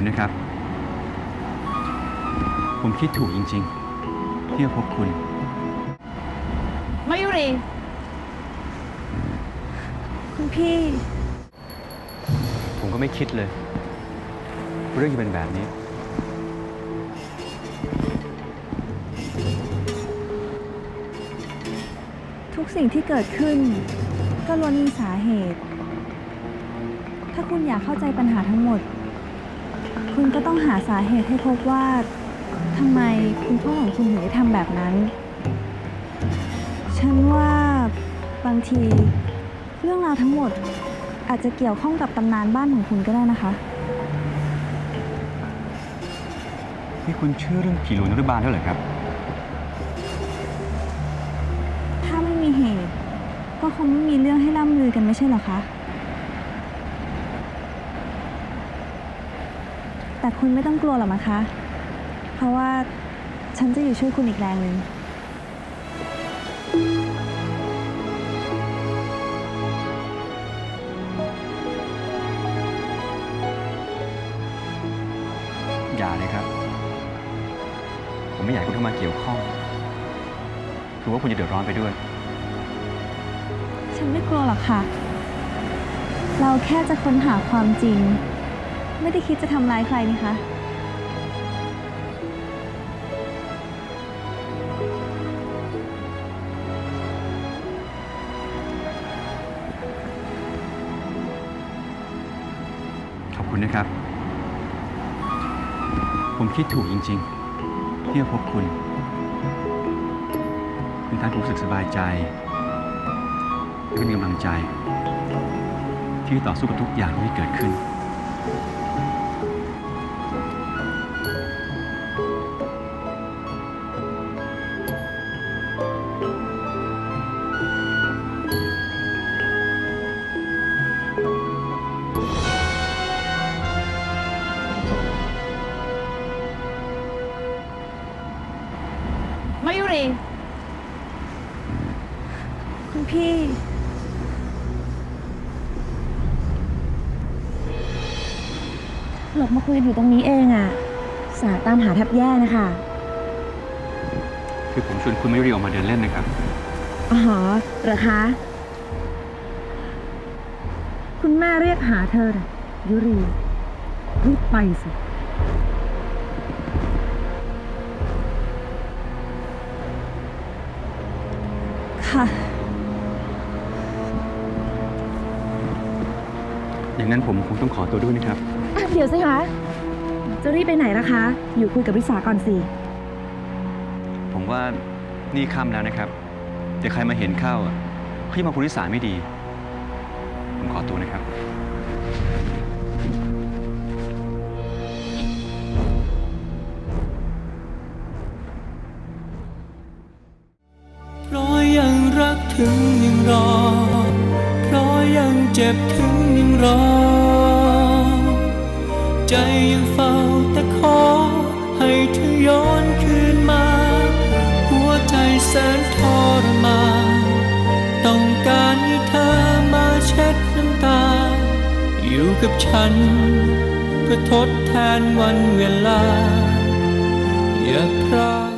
คุณนะครับ ผมคิดถูกจริงๆ ที่มาพบคุณ มายุรี คุณพี่ ผมก็ไม่คิดเลย เรื่องจะเป็นแบบนี้ ทุกสิ่งที่เกิดขึ้น ก็ล้วนมีสาเหตุ ถ้าคุณอยากเข้าใจปัญหาทั้งหมด คุณก็ต้องหาสาเหตุให้พบว่าทำไมคุณพ่อของคุณถึงได้ทำแบบนั้น ฉันว่าบางที เรื่องราวทั้งหมดอาจจะเกี่ยวข้องกับตำนานบ้านของคุณก็ได้นะคะ นี่คุณเชื่อเรื่องผีหลวงนรุบาลด้วยเหรอครับ ถ้าไม่มีเหตุ ก็คงไม่มีเรื่องให้ล่ำลือกันไม่ใช่เหรอคะ แต่คุณไม่ต้องกลัวหรอกนะคะ เพราะว่าฉันจะอยู่ช่วยคุณอีกแรงหนึ่งอย่าเลยครับ ผมไม่อยากให้คุณเข้ามาเกี่ยวข้อง คือว่าคุณจะเดือดร้อนไปด้วย ฉันไม่กลัวหรอกค่ะ เราแค่จะค้นหาความจริง ไม่ได้คิดจะทำร้ายใครนี่คะ ขอบคุณนะครับ ผมคิดถูกจริงๆ ที่มาพบคุณ คุณทำให้ผมรู้สึกสบายใจและมีกำลังใจ ที่จะต่อสู้กับทุกอย่างที่เกิดขึ้น คุณพี่ หลบมาคุยกันอยู่ตรงนี้เองอะสาตามหาแทบแย่นะคะคือผมชวนคุณมายุรีออกมาเดินเล่นนะครับ อ๋อเหรอคะ คุณแม่เรียกหาเธอน่ะยุรีรีบไปสิ ค่ะ อย่างนั้นผมคงต้องขอตัวด้วยนะครับอะเดี๋ยวสิคะ จะรีบไปไหนล่ะคะ อยู่คุยกับวิสาก่อนสิ ผมว่านี่ค่ำแล้วนะครับ เดี๋ยวใครมาเห็นเข้าอะเขาจะมาคุณนิสาไม่ดี ผมขอตัวนะครับ ถึงยังรอ เพราะยังเจ็บถึงยังรอ ใจยังเฝ้าแต่ขอ ให้เธอย้อนคืนมา หัวใจแสนทรมานต้องการให้เธอมาเช็ดน้ำตา อยู่กับฉัน เพื่อทดแทนวันเวลา อย่าพราก